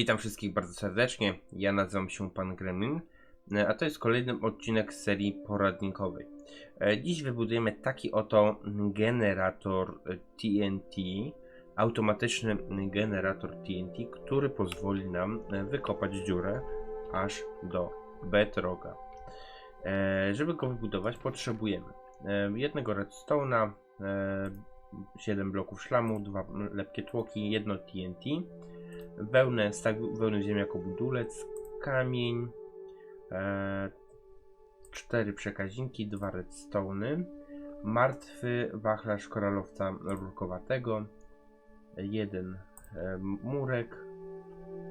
Witam wszystkich bardzo serdecznie. Ja nazywam się Pan Gremlin, e, a to jest kolejny odcinek serii poradnikowej. E, Dziś wybudujemy taki oto generator TNT, automatyczny generator TNT, który pozwoli nam e, wykopać dziurę aż do bedrocka. E, Żeby go wybudować potrzebujemy jednego redstone'a, e, 7 bloków szlamu, dwa lepkie tłoki, jedno TNT, wełnę, stak wełny ziemniako budulec, kamień, e, cztery przekaźniki, dwa redstone'y, martwy wachlarz koralowca rurkowatego, jeden e, murek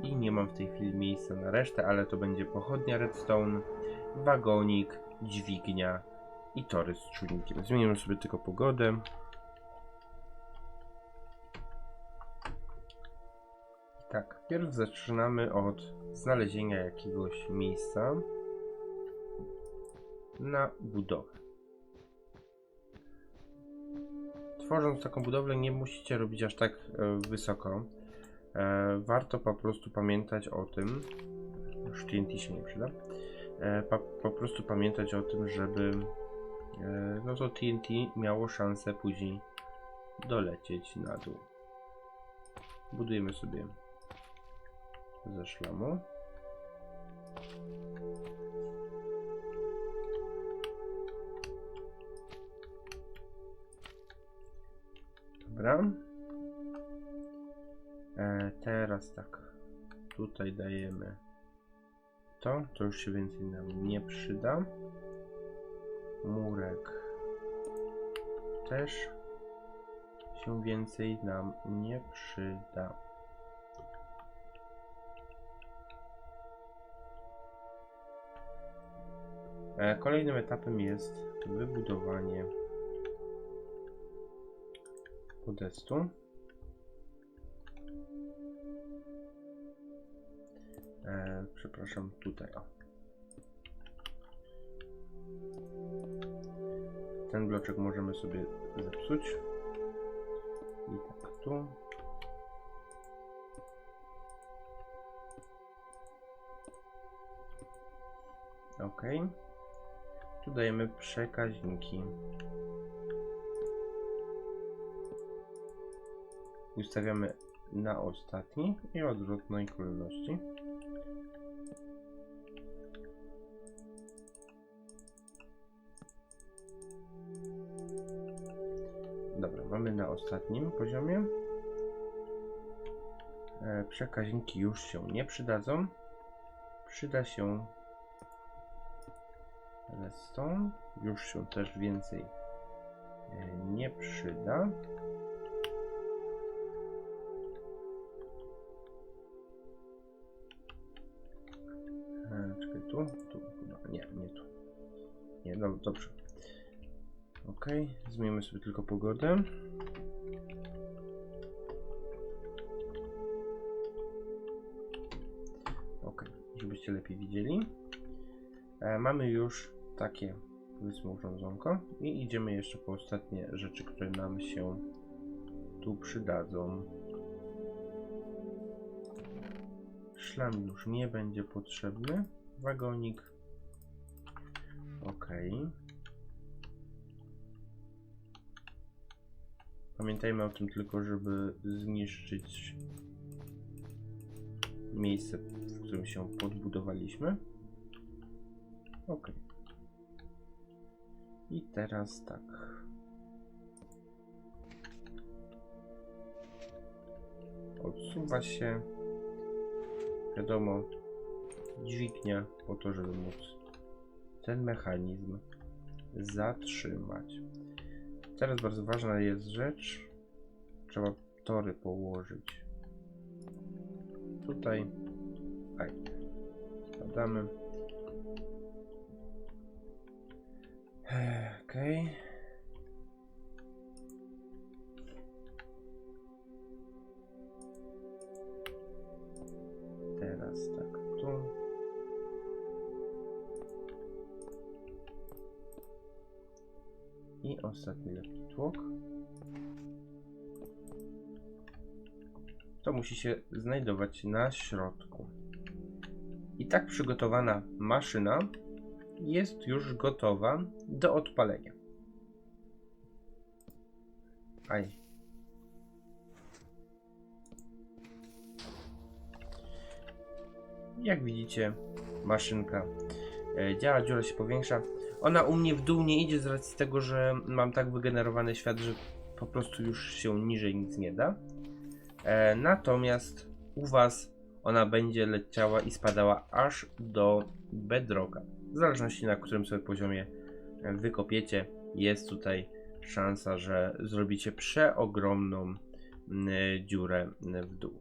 i nie mam w tej chwili miejsca na resztę, ale to będzie pochodnia redstone, wagonik, dźwignia i tory z czujnikiem. Zmienimy sobie tylko pogodę. Tak, pierw zaczynamy od znalezienia jakiegoś miejsca na budowę. Tworząc taką budowlę nie musicie robić aż tak e, wysoko. E, warto po prostu pamiętać o tym, już TNT się nie przyda, e, po prostu pamiętać o tym, żeby no to TNT miało szansę później dolecieć na dół. Budujemy sobie ze szlamu. Dobra. E, teraz tak. Tutaj dajemy to. To już się więcej nam nie przyda. Murek też się więcej nam nie przyda. Kolejnym etapem jest wybudowanie podestu. E, przepraszam, tutaj. Ten bloczek możemy sobie zepsuć. I tak tu. Ok. Tu dajemy przekaźniki. Ustawiamy na ostatni i odwrotnej kolejności. Dobra, mamy na ostatnim poziomie. E, Przekaźniki już się nie przydadzą. Przyda się redstone. Już się też więcej e, nie przyda. E, Czekaj, tu? Tu chyba. Nie, nie tu. Nie, no dobrze. Ok, zmienimy sobie tylko pogodę. Ok, żebyście lepiej widzieli. E, mamy już takie powiedzmy urządzonko i idziemy jeszcze po ostatnie rzeczy, które nam się tu przydadzą. Szlam już nie będzie potrzebny. Wagonik. Ok. Pamiętajmy o tym tylko, żeby zniszczyć miejsce, w którym się podbudowaliśmy. Ok. I teraz tak. Odsuwa się. Wiadomo, dźwignia po to, żeby móc ten mechanizm zatrzymać. Teraz bardzo ważna jest rzecz. Trzeba tory położyć. Tutaj. Aj. Okej. Teraz tak tu. I ostatni lekki tłok. to musi się znajdować na środku. I tak przygotowana maszyna jest już gotowa do odpalenia. Aj. Jak widzicie, maszynka e, działa, dziura się powiększa. Ona u mnie w dół nie idzie z racji tego, że mam tak wygenerowany świat, że po prostu już się niżej nic nie da. E, natomiast u Was ona będzie leciała i spadała aż do bedrocka. W zależności na którym sobie poziomie wykopiecie, jest tutaj szansa, że zrobicie przeogromną mm, dziurę mm, w dół.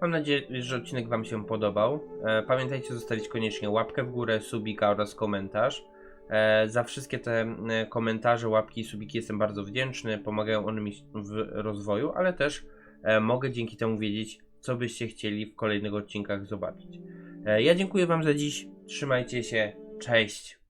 Mam nadzieję, że odcinek Wam się podobał. E, Pamiętajcie zostawić koniecznie łapkę w górę, subika oraz komentarz. E, Za wszystkie te e, komentarze, łapki i subiki jestem bardzo wdzięczny. Pomagają one mi w rozwoju, ale też e, mogę dzięki temu wiedzieć, co byście chcieli w kolejnych odcinkach zobaczyć. E, Ja dziękuję Wam za dziś. Trzymajcie się. Cześć.